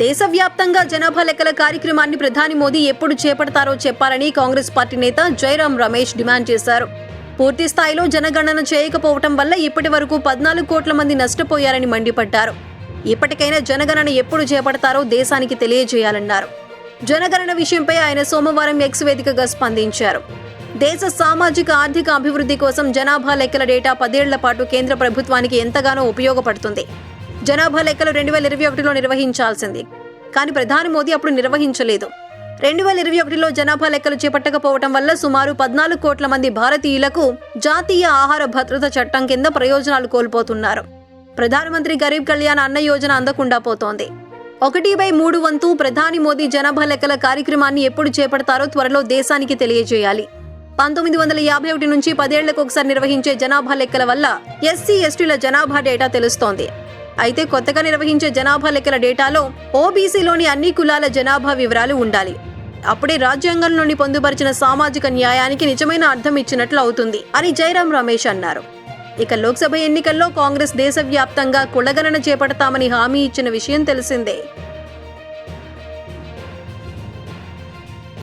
దేశవ్యాప్తంగా జనాభా లెక్కల కార్యక్రమాన్ని ప్రధాని మోదీ ఎప్పుడు చేపడతారో చెప్పాలని కాంగ్రెస్ పార్టీ నేత జైరాం రమేష్ డిమాండ్ చేశారు. పూర్తి స్థాయిలో జనగణన చేయకపోవటం వల్ల ఇప్పటి వరకు పద్నాలుగు కోట్ల మంది నష్టపోయారని మండిపడ్డారు. ఇప్పటికైనా జనగణన ఎప్పుడు చేపడతారో దేశానికి తెలియజేయాలన్నారు. జనగణన విషయంపై ఆయన సోమవారం ఎక్స్ వేదికగా స్పందించారు. దేశ సామాజిక ఆర్థిక అభివృద్ధి కోసం జనాభా లెక్కల డేటా పదేళ్ళ పాటు కేంద్ర ప్రభుత్వానికి ఎంతగానో ఉపయోగపడుతుంది. జనాభా లెక్కలు రెండు వేల ఇరవై ఒకటిలో నిర్వహించాల్సింది. కానీ ప్రధాని మోదీ అప్పుడు నిర్వహించలేదు. రెండు వేల ఇరవై ఒకటిలో జనాభా లెక్కలు చేపట్టకపోవటం వల్ల సుమారు పద్నాలుగు కోట్ల మంది భారతీయులకు జాతీయ ఆహార భద్రత చట్టం కింద ప్రయోజనాలు కోల్పోతున్నారు. ప్రధానమంత్రి గరీబ్ కళ్యాణ్ అన్న యోజన అందకుండా పోతోంది. ఒకటి బై మూడు వంతు ప్రధాని మోదీ జనాభా లెక్కల కార్యక్రమాన్ని ఎప్పుడు చేపడతారో త్వరలో దేశానికి తెలియజేయాలి. పంతొమ్మిది వందల యాభై ఒకటి నుంచి పదేళ్ళకు ఒకసారి నిర్వహించే జనాభా లెక్కల వల్ల ఎస్సీ ఎస్టీల జనాభా డేటా తెలుస్తోంది. అయితే కొత్తగా నిర్వహించే జనాభా లెక్కల డేటాలో ఓబీసీలోని అన్ని కులాల జనాభా వివరాలు ఉండాలి. అప్పుడే రాజ్యాంగంలోని పొందుపరిచిన సామాజిక న్యాయానికి నిజమైన అర్థం ఇచ్చినట్లు అవుతుంది అని జైరాం రమేష్ అన్నారు. ఇక లోక్సభ ఎన్నికల్లో కాంగ్రెస్ దేశవ్యాప్తంగా కులగణన చేపడతామని హామీ ఇచ్చిన విషయం తెలిసిందే.